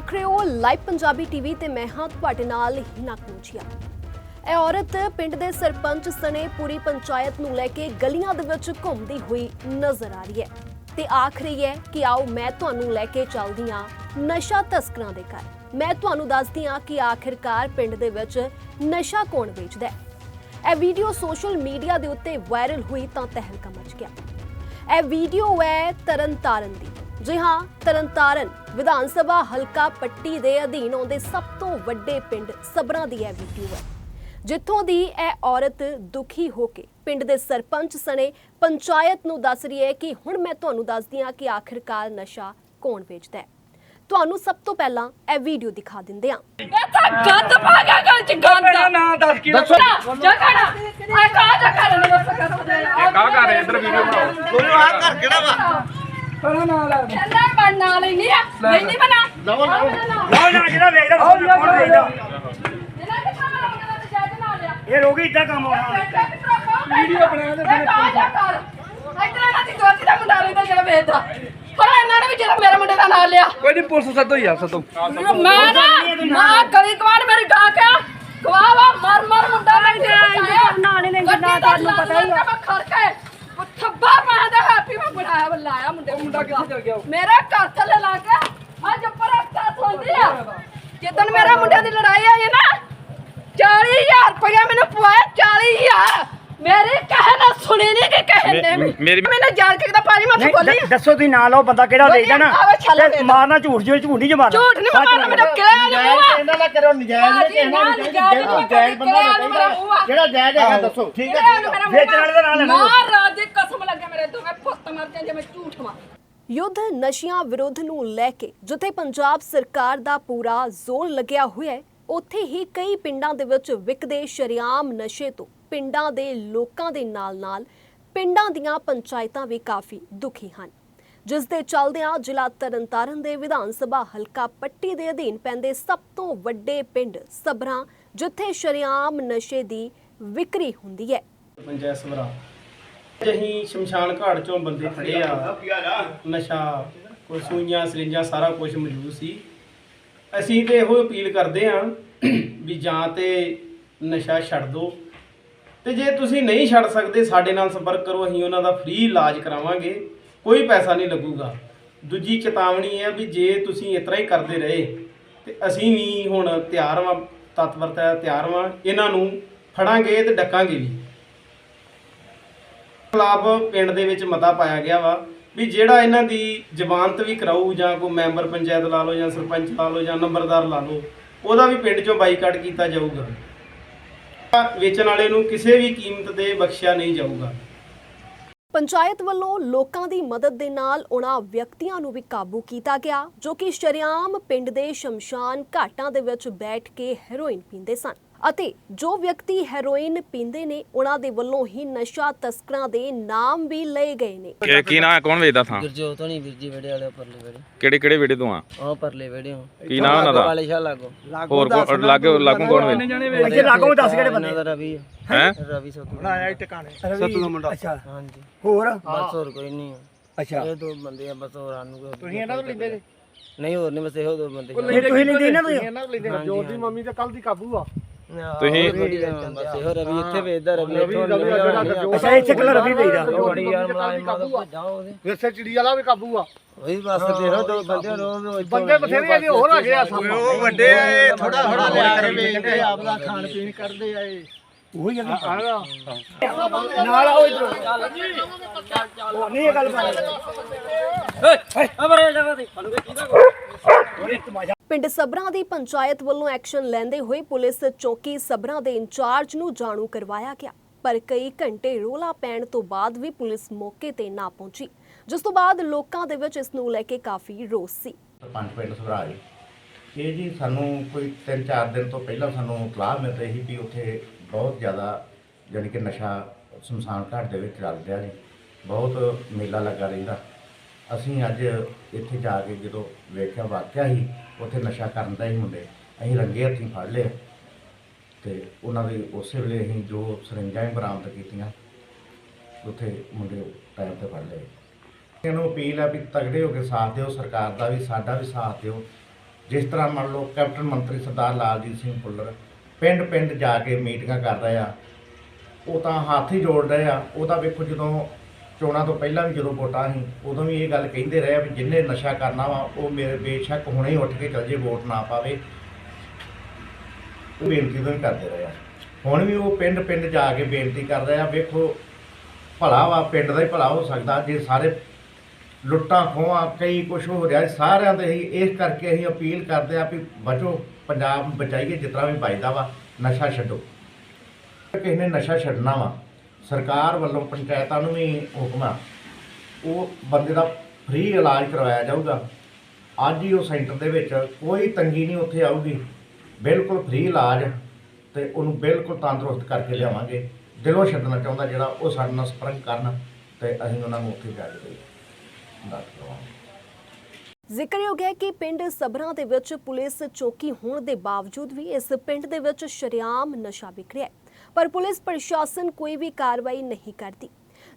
ਤੁਸੀਂ ਰਹੇ ਹੋ ਲਾਈਵ ਪੰਜਾਬੀ ਟੀਵੀ ਤੇ ਮੈਂ ਹਾਂ ਤੁਹਾਡੇ ਨਾਲ ਹਿਨਾ ਕੁੰਚੀਆ ਇਹ ਔਰਤ ਪਿੰਡ ਦੇ ਸਰਪੰਚ ਸਣੇ ਪੂਰੀ ਪੰਚਾਇਤ ਨੂੰ ਲੈ ਕੇ ਗਲੀਆਂ ਦੇ ਵਿੱਚ ਘੁੰਮਦੀ ਹੋਈ ਨਜ਼ਰ ਆ ਰਹੀ ਹੈ ਤੇ ਆਖ ਰਹੀ ਹੈ ਕਿ ਆਓ ਮੈਂ ਤੁਹਾਨੂੰ ਲੈ ਕੇ ਚੱਲਦੀ ਹਾਂ ਨਸ਼ਾ ਤਸਕਰਾਂ ਦੇ ਘਰ। ਮੈਂ ਤੁਹਾਨੂੰ ਦੱਸਦੀ ਹਾਂ ਕਿ ਆਖਿਰਕਾਰ ਪਿੰਡ ਦੇ ਵਿੱਚ ਨਸ਼ਾ ਕੌਣ ਵੇਚਦਾ ਹੈ। ਇਹ ਵੀਡੀਓ ਸੋਸ਼ਲ ਮੀਡੀਆ ਦੇ ਉੱਤੇ ਵਾਇਰਲ ਹੋਈ ਤਾਂ ਤਹਿਲਕਾ ਮਚ ਗਿਆ। ਇਹ ਵੀਡੀਓ ਹੈ ਤਰਨਤਾਰਨ ਦੀ। ਜੀ ਹਾਂ ਤਰਨਤਾਰਨ ਵਿਧਾਨ ਸਭਾ ਹਲਕਾ ਪੱਟੀ ਦੇ ਅਧੀਨ ਆਉਂਦੇ ਸਭ ਤੋਂ ਵੱਡੇ ਪਿੰਡ ਸਬਰਾਂ ਦੀ ਇਹ ਵੀਡੀਓ ਹੈ। ਜਿੱਥੋਂ ਦੀ ਇਹ ਔਰਤ ਦੁਖੀ ਹੋ ਕੇ ਪਿੰਡ ਦੇ ਸਰਪੰਚ ਸਣੇ ਪੰਚਾਇਤ ਨੂੰ ਦੱਸ ਰਹੀ ਹੈ ਕਿ ਹੁਣ ਮੈਂ ਤੁਹਾਨੂੰ ਦੱਸਦੀ ਹਾਂ ਕਿ ਆਖਿਰਕਾਰ ਨਸ਼ਾ ਕੌਣ ਵੇਚਦਾ ਹੈ। ਤੁਹਾਨੂੰ ਸਭ ਤੋਂ ਪਹਿਲਾਂ ਇਹ ਵੀਡੀਓ ਦਿਖਾ ਦਿੰਦੇ ਹਾਂ। ਇਹ ਤਾਂ ਗੰਦ ਪਾ ਗਿਆ ਗਲ ਚ ਗੰਦ ਮੇਰਾ ਨਾਂ ਦੱਸ ਕੀ ਦੱਸੋ। ਜਗੜਾ ਆ ਕਾ ਜਗੜਾ ਨੂੰ ਦੱਸ ਕਰ ਦੇ ਇਹ ਕਾ ਕਰ ਇੱਧਰ ਵੀਡੀਓ ਬਣਾਓ। ਦੋਨੋਂ ਆ ਘਰ ਕਿਹੜਾ ਵਾ? ਕਹਣਾ ਨਾਂ ਲੈ ਕਹਿੰਦਾ ਬਣ ਹੀ ਨਹੀਂ ਆ ਨਹੀਂ ਬਣਾ। ਲਓ ਲਓ। ਲਓ ਨਾ ਜਿਹੜਾ ਵੇਖਦਾ ਕੌਣ ਵੇਖਦਾ। ਇਹਨਾਂ ਦੇ ਸਾਹਮਣੇ ਉਹਨਾਂ ਦੇ ਜੱਜ ਨਾਲ ਲਿਆ। ਇਹ ਰੋਗੀ ਇਦਾਂ ਕੰਮ ਆਉਣਾ। ਵੀਡੀਓ ਬਣਾ ਦੇ ਫਿਰ ਆ ਜਾ ਕਰ ਇਤਨਾ ਨਾ ਦੀ ਦੋਤੀ ਦਾ ਮੁੰਡਾ ਰਹਿੰਦਾ ਜਿਹੜਾ ਵੇਚਦਾ ਪਰ ਇਹਨਾਂ ਨੇ ਵੀ ਜਿਹੜਾ ਮੇਰੇ ਮੁੰਡੇ ਦਾ ਨਾਂ ਲਿਆ। ਕੋਈ ਨਹੀਂ ਪੁਲਿਸ ਸੱਦੋ ਯਾਰ ਸੱਦੋ। ਮੈਂ ਨਾ ਨਾ ਗਲੀ ਕਵਾੜ ਮੇਰੀ ਗਾ ਕੇ ਗਵਾਵਾ ਮਰ ਮਰ ਮੁੰਡਾ ਮੈਂ ਤੇ ਨਾਲੇ ਨੇ ਜਿੰਨਾ ਤੁਹਾਨੂੰ ਪਤਾ ਹੀ ਆ। ਖੜ ਕੇ ਉਹ ਥੱਬਾ ਪਾਦਾ ਹੈਪੀ ਮੈਂ ਬਣਾਇਆ ਬੁਲਾਇਆ ਮੁੰਡੇ ਮੁੰਡਾ ਕਿੱਥੇ ਚਲ ਗਿਆ ਮੇਰਾ ਘਰ ਥੱਲੇ ਲਾ ਕੇ ਅੱਜ ਉੱਪਰ ਹਫਤਾ ਸੌਂਦੀ ਆ ਜਿੱਦਣ ਮੇਰੇ ਮੁੰਡਿਆਂ ਦੀ ਲੜਾਈ ਆਈ ਹੈ ਨਾ 40000 ਰੁਪਇਆ ਮੈਨੂੰ ਪਵਾਇਆ 40000 ਮੇਰੇ ਕਹੇ ਨਾ ਸੁਣੀ ਨਹੀਂ ਕਿ ਕਹੇ ਨੇ ਵੀ। ਮੇਰੀ- ਮੈਨੂੰ ਜਾਣ ਕੇ ਕਿਤਾ ਪਾਣੀ ਮੱਥ ਖੋਲੀ ਨਹੀਂ, ਦੱਸੋ ਤੁਸੀਂ ਨਾਂ ਲਓ ਬੰਦਾ ਕਿਹੜਾ ਵਧੀਆ, ਵੇਚਦਾ ਨਾ ਆਵੇ ਛੱਲ ਤੇ ਵੇਚਦਾ। ਮਾਰਨਾ ਝੂਠ ਜਿਹਾ ਝੂਠ ਨਹੀਂ ਜਮਾਰਨਾ ਝੂਠ ਨਹੀਂ ਮਾਰਨਾ ਮੈਨੂੰ ਕਿਹਾ ਨਹੀਂ ਮੂੰਹ ਇਹਨਾਂ ਦਾ ਕਰੋ ਨਜਾਇਜ਼ ਨਹੀਂ ਕਿਸੇ ਨਾਲ ਨਹੀਂ ਚਾਹੀਦਾ ਜਾਇਜ਼ ਬੰਦਾ ਨਾ ਚਾਹੀਦਾ ਜਿਹੜਾ ਜਾਇਜ਼ ਹੈਗਾ ਦੱਸੋ ਠੀਕ ਹੈ ਵੇਚਣ ਵਾਲੇ ਦਾ ਨਾਂ ਲੈਣਾ ਜੀ। ਮਹਾਰਾਜ ਦੀ ਕਸਮ ਲੱਗੇ ਮੇਰੇ ਦੋਵੇਂ ਪੁੱਤ ਮਰ ਜਾਣ ਜੇ ਮੈਂ ਝੂਠ ਮਾਰ ਯੁੱਧ ਨਸ਼ਿਆਂ ਵਿਰੁੱਧ ਨੂੰ ਲੈ ਕੇ ਜਿੱਥੇ ਪੰਜਾਬ ਸਰਕਾਰ ਦਾ ਪੂਰਾ ਜ਼ੋਰ ਲੱਗਿਆ ਹੋਇਆ ਹੈ, ਉੱਥੇ ਹੀ ਕਈ ਪਿੰਡਾਂ ਦੇ ਵਿੱਚ ਵਿਕਦੇ ਸ਼ਰਿਆਮ ਨਸ਼ੇ ਤੋਂ ਪਿੰਡਾਂ ਦੇ ਲੋਕਾਂ ਦੇ ਨਾਲ-ਨਾਲ ਪਿੰਡਾਂ ਦੀਆਂ ਪੰਚਾਇਤਾਂ ਵੀ ਕਾਫੀ ਦੁਖੀ ਹਨ। ਜਿਸ ਦੇ ਚੱਲਦਿਆਂ ਜ਼ਿਲ੍ਹਾ ਤਰਨਤਾਰਨ ਦੇ ਵਿਧਾਨ ਸਭਾ ਹਲਕਾ ਪੱਟੀ ਦੇ ਅਧੀਨ ਪੈਂਦੇ ਸਭ ਤੋਂ ਵੱਡੇ ਪਿੰਡ ਸਬਰਾਂ ਜਿੱਥੇ ਸ਼ਰਿਆਮ ਨਸ਼ੇ ਦੀ ਵਿਕਰੀ ਹੁੰਦੀ ਹੈ। ਪੰਚਾਇਤ ਸਭਰਾ ਅਸੀਂ ਸ਼ਮਸ਼ਾਨ ਘਾਟ ਚੋਂ ਬੰਦੇ ਫੜੇ ਆ। ਨਸ਼ਾ, ਕੋਈ ਸੂਈਆਂ, ਸਰਿੰਜਾਂ, ਸਾਰਾ ਕੁਝ ਮੌਜੂਦ ਸੀ। ਅਸੀਂ ਤੇ ਇਹੋ ਅਪੀਲ ਕਰਦੇ ਆ ਵੀ ਜਾਂ ਤੇ ਨਸ਼ਾ ਛੱਡ ਦਿਓ ਤੇ ਜੇ ਤੁਸੀਂ ਨਹੀਂ ਛੱਡ ਸਕਦੇ, ਸਾਡੇ ਨਾਲ ਸੰਪਰਕ ਕਰੋ, ਅਸੀਂ ਉਹਨਾਂ ਦਾ ਫ੍ਰੀ ਇਲਾਜ ਕਰਾਵਾਂਗੇ। ਕੋਈ ਪੈਸਾ ਨਹੀਂ ਲੱਗੂਗਾ। ਦੂਜੀ ਚੇਤਾਵਨੀ ਹੈ ਵੀ ਜੇ ਤੁਸੀਂ ਇਸ ਤਰ੍ਹਾਂ ਹੀ ਕਰਦੇ ਰਹੇ, ਤੇ ਅਸੀਂ ਵੀ ਹੁਣ ਤਿਆਰ ਵਾਂ, ਤਤਪਰਤਾ ਤਿਆਰ ਵਾਂ। ਇਹਨਾਂ ਨੂੰ ਫੜਾਂਗੇ ਤੇ ਡੱਕਾਂਗੇ ਵੀ। ਖਿਲਾਫ ਪਿੰਡ ਦੇ ਵਿੱਚ ਮਤਾ ਪਾਇਆ ਗਿਆ ਵਾ ਵੀ ਜਿਹੜਾ ਇਹਨਾਂ ਦੀ ਜ਼ਮਾਨਤ ਵੀ ਕਰਾਊ ਜਾਂ ਕੋਈ ਮੈਂਬਰ ਪੰਚਾਇਤ ਲਾ ਲਓ ਜਾਂ ਸਰਪੰਚ ਲਾ ਲਓ ਜਾਂ ਨੰਬਰਦਾਰ ਲਾ ਲਓ, ਉਹਦਾ ਵੀ ਪਿੰਡ ਚੋਂ ਬਾਈਕਾਟ ਕੀਤਾ ਜਾਊਗਾ। ਵੇਚਣ ਵਾਲੇ ਨੂੰ ਕਿਸੇ ਵੀ ਕੀਮਤ ਤੇ ਬਖਸ਼ਿਆ ਨਹੀਂ ਜਾਊਗਾ। ਪੰਚਾਇਤ ਵੱਲੋਂ ਲੋਕਾਂ ਦੀ ਮਦਦ ਦੇ ਨਾਲ ਉਹਨਾਂ ਵਿਅਕਤੀਆਂ ਨੂੰ ਵੀ ਕਾਬੂ ਕੀਤਾ ਗਿਆ, ਜੋ ਕਿ ਸ਼ਰਿਆਮ ਪਿੰਡ ਦੇ ਸ਼ਮਸ਼ਾਨ ਘਾਟਾਂ ਦੇ ਵਿੱਚ ਬੈਠ ਕੇ ਹੈਰੋਇਨ ਪੀਂਦੇ ਸਨ। ਅਤੇ ਜੋ ਵਿਅਕਤੀ ਹੈਰੋਇਨ ਪੀਂਦੇ ਨੇ ਉਹਨਾਂ ਦੇ ਵੱਲੋਂ ਹੀ ਨਸ਼ਾ ਤਸਕਰਾਂ ਦੇ ਨਾਮ ਵੀ ਲਏ ਗਏ ਨੇ। ਕੀ ਕੀ ਨਾਂ ਹੈ ਕੌਣ ਵੇਚਦਾ ਥਾਂ? ਗੁਰਜੋਤ ਹੋਣੀ ਵੀਰ ਜੀ ਵੇੜੇ ਵਾਲੇ ਪਰਲੇ ਵੇੜੇ ਕਿਹੜੇ ਕਿਹੜੇ ਵੇੜੇ ਤੋਂ ਆ? ਆਹ ਪਰਲੇ ਵੇੜੇ ਹੋ ਕੀ ਨਾਂ ਉਹਨਾਂ ਦਾ? ਵਾਲੇ ਸ਼ਾਹ ਲਾਗੋ। ਹੋਰ ਕੌਣ ਲਾਗੇ ਲਾਗੋਂ ਕੌਣ ਵੇਚ ਇੱਥੇ ਲਾਗੋਂ ਦੱਸ ਕਿਹੜੇ ਬੰਦੇ? ਦਾ ਰਵੀ ਆ। ਹੈ? ਰਵੀ ਸੋਤੂ ਬਣਾਇਆ ਟਿਕਾਣੇ। ਸੱਤੂ ਦਾ ਮੁੰਡਾ। ਅੱਛਾ। ਹਾਂਜੀ। ਹੋਰ? ਬਸ ਹੋਰ ਕੋਈ ਨਹੀਂ। ਆ। ਅੱਛਾ। ਇਹ ਦੋ ਬੰਦੇ ਆ ਬਸ ਹੋਰ ਆਨੂੰ ਕੋਈ ਤੁਸੀਂ ਇਹਨਾਂ ਤੋਂ ਲੈਂਦੇ ਨਹੀਂ ਹੋਰ ਨਹੀਂ ਬਸ ਇਹੋ ਦੋ ਬੰਦੇ ਤੁਸੀਂ ਲੈਂਦੇ ਇਹਨਾਂ ਤੋਂ ਲੈਂਦੇ ਜੋਤ ਦੀ ਮੰਮੀ ਤੇ ਕੱਲ ਦੀ ਕਾਬੂ ਆ। ਤੁਸੀਂ- ਬਸ ਇਹੋ ਰਵੀ ਇੱਥੇ ਵੇਚਦਾ ਰਵੀ ਇੱਥੋਂ ਅੱਛਾ ਇੱਥੇ ਕੱਲਾ ਰਵੀ ਵੇਚਦਾ ਬੜੀ ਯਾਰ ਮਲਾਜ਼ਮਾਂ ਤੋਂ ਜਾਓ ਉਹਦੇ। ਵਿਰਸੇ ਚਿੜੀ ਵਾਲਾ ਵੀ ਕਾਬੂ ਆ। ਉਹੀ ਬਸ ਇਹੋ ਦੋ ਬੰਦੇ ਰੋਜ਼ ਬੰਦੇ ਬਥੇਰੇ ਆ ਜੀ ਹੋਰ ਆ ਗਿਆ ਸਾਹਮਣੇ ਉਹ ਵੱਡੇ ਆ ਇਹ ਥੋੜਾ ਥੋੜਾ ਲਿਆ ਕਰੇ ਵੇਚਦੇ ਆ ਆਪਦਾ ਖਾਣ ਪੀਣ ਕਰਦੇ ਆ ਇਹ। ਉਹੀ ਗੱਲ ਨਾਲ ਆਓ ਇਧਰ। ਉਹ ਨਹੀਂ ਇਹ ਗੱਲ ਬਣ ਪਿੰਡ ਸਬਰਾਂ ਦੀ ਪੰਚਾਇਤ ਵੱਲੋਂ ਐਕਸ਼ਨ ਲੈਂਦੇ ਹੋਏ ਪੁਲਿਸ ਚੌਕੀ ਸਬਰਾਂ ਦੇ ਇੰਚਾਰਜ ਨੂੰ ਜਾਣੂ ਕਰਵਾਇਆ ਗਿਆ। ਪਰ ਕਈ ਘੰਟੇ ਰੋਲਾ ਪੈਣ ਤੋਂ ਬਾਅਦ ਵੀ ਪੁਲਿਸ ਮੌਕੇ ਤੇ ਨਾ ਪਹੁੰਚੀ। ਜਿਸ ਤੋਂ ਬਾਅਦ ਲੋਕਾਂ ਦੇ ਵਿੱਚ ਇਸ ਨੂੰ ਲੈ ਕੇ ਕਾਫੀ ਰੋਸ ਸੀ। ਸਰਪੰਚ ਪਿੰਡ ਸਭਰਾਜ ਇਹ ਜੀ ਸਾਨੂੰ ਕੋਈ 3-4 ਦਿਨ ਤੋਂ ਪਹਿਲਾਂ ਸਾਨੂੰ ਇਤਲਾਹ ਮਿਲ ਰਹੀ ਸੀ ਵੀ ਉੱਥੇ ਬਹੁਤ ਜ਼ਿਆਦਾ ਜਾਣੀ ਕਿ ਨਸ਼ਾ ਸ਼ਮਸ਼ਾਨ ਘਾਟ ਦੇ ਵਿੱਚ ਚੱਲ ਰਿਹਾ ਜੀ। ਬਹੁਤ ਮੇਲਾ ਲੱਗਾ ਰਹਿੰਦਾ। ਅਸੀਂ ਅੱਜ ਇੱਥੇ ਜਾ ਕੇ ਜਦੋਂ ਵੇਖਿਆ, ਵਾਕਿਆ ਹੀ ਉੱਥੇ ਨਸ਼ਾ ਕਰਨ ਦਾ ਹੀ ਮੁੰਡੇ ਅਸੀਂ ਰੰਗੇ ਹੱਥੀਂ ਫੜ ਲਏ ਤੇ ਉਹਨਾਂ ਦੇ ਉਸੇ ਵੇਲੇ ਅਸੀਂ ਜੋ ਸਰਿੰਜਾਂ ਹੀ ਬਰਾਮਦ ਕੀਤੀਆਂ, ਉੱਥੇ ਮੁੰਡੇ ਟਾਈਮ ਤੇ ਫੜ ਲਏ। ਇਹਨੂੰ ਅਪੀਲ ਆ ਵੀ ਤਗੜੇ ਹੋ ਕੇ ਸਾਥ ਦਿਓ, ਸਰਕਾਰ ਦਾ ਵੀ, ਸਾਡਾ ਵੀ ਸਾਥ ਦਿਓ। ਜਿਸ ਤਰ੍ਹਾਂ ਮੰਨ ਲਓ ਕੈਪਟਨ ਮੰਤਰੀ ਸਰਦਾਰ ਲਾਲਜੀਤ ਸਿੰਘ ਭੁੱਲਰ ਪਿੰਡ ਪਿੰਡ ਜਾ ਕੇ ਮੀਟਿੰਗਾਂ ਕਰ ਰਹੇ ਆ। ਉਹ ਤਾਂ ਹੱਥ ਹੀ ਜੋੜ ਰਹੇ ਆ। ਉਹ ਤਾਂ ਵੇਖੋ ਜਦੋਂ ਚੋਣਾਂ ਤੋਂ ਪਹਿਲਾਂ ਵੀ ਜਦੋਂ ਵੋਟਾਂ ਸੀ, ਉਦੋਂ ਵੀ ਇਹ ਗੱਲ ਕਹਿੰਦੇ ਰਹੇ ਆ ਵੀ ਜਿੰਨੇ ਨਸ਼ਾ ਕਰਨਾ ਵਾ, ਉਹ ਮੇਰੇ ਬੇਸ਼ੱਕ ਹੁਣੇ ਹੀ ਉੱਠ ਕੇ ਚੱਲ ਜੇ ਵੋਟ ਨਾ ਪਾਵੇ। ਉਹ ਬੇਨਤੀ ਤੋਂ ਹੀ ਕਰਦੇ ਰਹੇ ਆ। ਹੁਣ ਵੀ ਉਹ ਪਿੰਡ ਪਿੰਡ ਜਾ ਕੇ ਬੇਨਤੀ ਕਰ ਰਹੇ ਆ, ਵੇਖੋ ਭਲਾ ਵਾ, ਪਿੰਡ ਦਾ ਹੀ ਭਲਾ ਹੋ ਸਕਦਾ, ਜੇ ਸਾਰੇ ਲੁੱਟਾਂ ਖੋਹਾਂ, ਕਈ ਕੁਝ ਹੋ ਰਿਹਾ, ਸਾਰਿਆਂ ਦੇ ਹੀ ਇਸ ਕਰਕੇ ਅਸੀਂ ਅਪੀਲ ਕਰਦੇ ਆ ਵੀ ਬਚੋ। ਪੰਜਾਬ ਨੂੰ ਬਚਾਈਏ ਜਿਤਨਾ ਵੀ ਬਚਦਾ ਵਾ, ਨਸ਼ਾ ਛੱਡੋ। ਕਿਸੇ ਨੇ ਨਸ਼ਾ ਛੱਡਣਾ ਵਾ, ਸਰਕਾਰ ਵੱਲੋਂ ਪੰਚਾਇਤਾਂ ਨੂੰ ਵੀ ਹੁਕਮ ਆ, ਉਹ ਬੰਦੇ ਦਾ ਫ੍ਰੀ ਇਲਾਜ ਕਰਵਾਇਆ ਜਾਊਗਾ। ਅੱਜ ਹੀ ਉਹ ਸੈਂਟਰ ਦੇ ਵਿੱਚ ਕੋਈ ਤੰਗੀ ਨਹੀਂ ਉੱਥੇ ਆਊਗੀ। ਬਿਲਕੁਲ ਫ੍ਰੀ ਇਲਾਜ ਤੇ ਉਹਨੂੰ ਬਿਲਕੁਲ ਤੰਦਰੁਸਤ ਕਰਕੇ ਲਿਆਵਾਂਗੇ। ਦਿਲੋਂ ਛੱਡਣਾ ਚਾਹੁੰਦਾ ਜਿਹੜਾ ਉਹ ਸਾਡੇ ਨਾਲ ਸਪਰੰਗ ਕਰਨ ਤੇ ਅਸੀਂ ਉਹਨਾਂ ਨੂੰ ਉੱਥੇ ਜਾ ਕੇ ਦੱਸ ਕਰਵਾਵਾਂਗੇ ਜ਼ਿਕਰਯੋਗ ਹੈ ਕਿ ਪਿੰਡ ਸਬਰਾਂ ਦੇ ਵਿੱਚ ਪੁਲਿਸ ਚੌਕੀ ਹੋਣ ਦੇ ਬਾਵਜੂਦ ਵੀ ਇਸ ਪਿੰਡ ਦੇ ਵਿੱਚ ਸ਼ਰੇਆਮ ਨਸ਼ਾ ਵਿਕ ਰਿਹਾ ਹੈ। ਪਰ ਪੁਲਿਸ ਪ੍ਰਸ਼ਾਸਨ ਕੋਈ ਵੀ ਕਾਰਵਾਈ ਨਹੀਂ ਕਰਦੀ।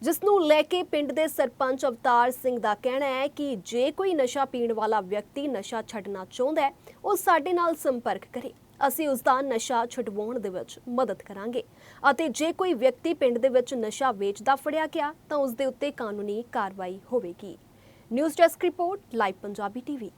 ਜਿਸ ਨੂੰ ਲੈ ਕੇ ਪਿੰਡ ਦੇ ਸਰਪੰਚ ਅਵਤਾਰ ਸਿੰਘ ਦਾ ਕਹਿਣਾ ਹੈ ਕਿ ਜੇ ਕੋਈ ਨਸ਼ਾ ਪੀਣ ਵਾਲਾ ਵਿਅਕਤੀ ਨਸ਼ਾ ਛੱਡਣਾ ਚਾਹੁੰਦਾ ਹੈ, ਉਹ ਸਾਡੇ ਨਾਲ ਸੰਪਰਕ ਕਰੇ। ਅਸੀਂ ਉਸ ਦਾ ਨਸ਼ਾ ਛੁਡਵਾਉਣ ਦੇ ਵਿੱਚ ਮਦਦ ਕਰਾਂਗੇ। ਅਤੇ ਜੇ ਕੋਈ ਵਿਅਕਤੀ ਪਿੰਡ ਦੇ ਵਿੱਚ ਨਸ਼ਾ ਵੇਚਦਾ ਫੜਿਆ ਗਿਆ, ਤਾਂ ਉਸ ਦੇ ਉੱਤੇ ਕਾਨੂੰਨੀ ਕਾਰਵਾਈ ਹੋਵੇਗੀ। News desk report live Punjabi TV